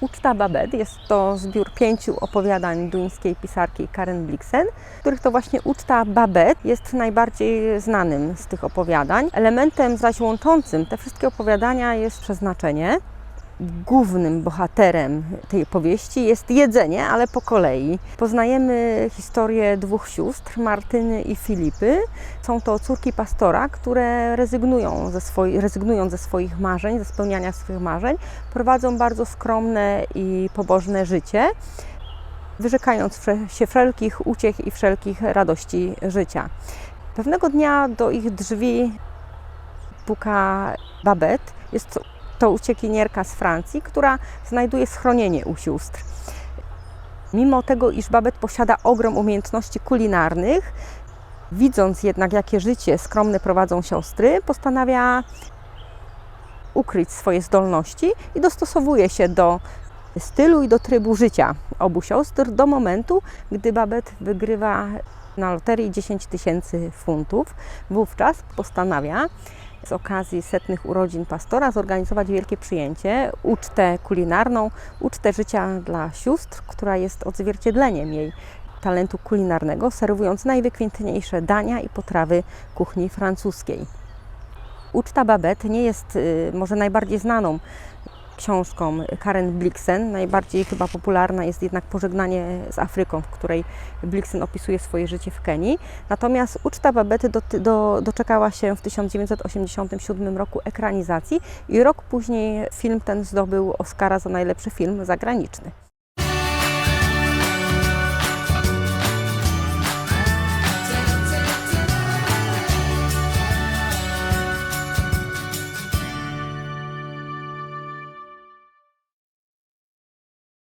Uczta Babette jest to zbiór pięciu opowiadań duńskiej pisarki Karen Blixen, których to właśnie Uczta Babette jest najbardziej znanym z tych opowiadań. Elementem zaś łączącym te wszystkie opowiadania jest przeznaczenie. Głównym bohaterem tej powieści jest jedzenie, ale po kolei. Poznajemy historię dwóch sióstr, Martyny i Filipy. Są to córki pastora, które rezygnują ze, swoi, rezygnują ze swoich marzeń, ze spełniania swoich marzeń, prowadzą bardzo skromne i pobożne życie, wyrzekając się wszelkich uciech i wszelkich radości życia. Pewnego dnia do ich drzwi puka Babette. Jest to uciekinierka z Francji, która znajduje schronienie u sióstr. Mimo tego, iż Babette posiada ogrom umiejętności kulinarnych, widząc jednak, jakie życie skromne prowadzą siostry, postanawia ukryć swoje zdolności i dostosowuje się do stylu i do trybu życia obu sióstr do momentu, gdy Babette wygrywa na loterii 10 tysięcy funtów. Wówczas postanawia z okazji setnych urodzin pastora zorganizować wielkie przyjęcie, ucztę kulinarną, ucztę życia dla sióstr, która jest odzwierciedleniem jej talentu kulinarnego, serwując najwykwintniejsze dania i potrawy kuchni francuskiej. Uczta Babette nie jest y, może najbardziej znaną książką Karen Blixen. Najbardziej chyba popularna jest jednak Pożegnanie z Afryką, w której Blixen opisuje swoje życie w Kenii. Natomiast Uczta Babety do, do, doczekała się w 1987 roku ekranizacji i rok później film ten zdobył Oscara za najlepszy film zagraniczny.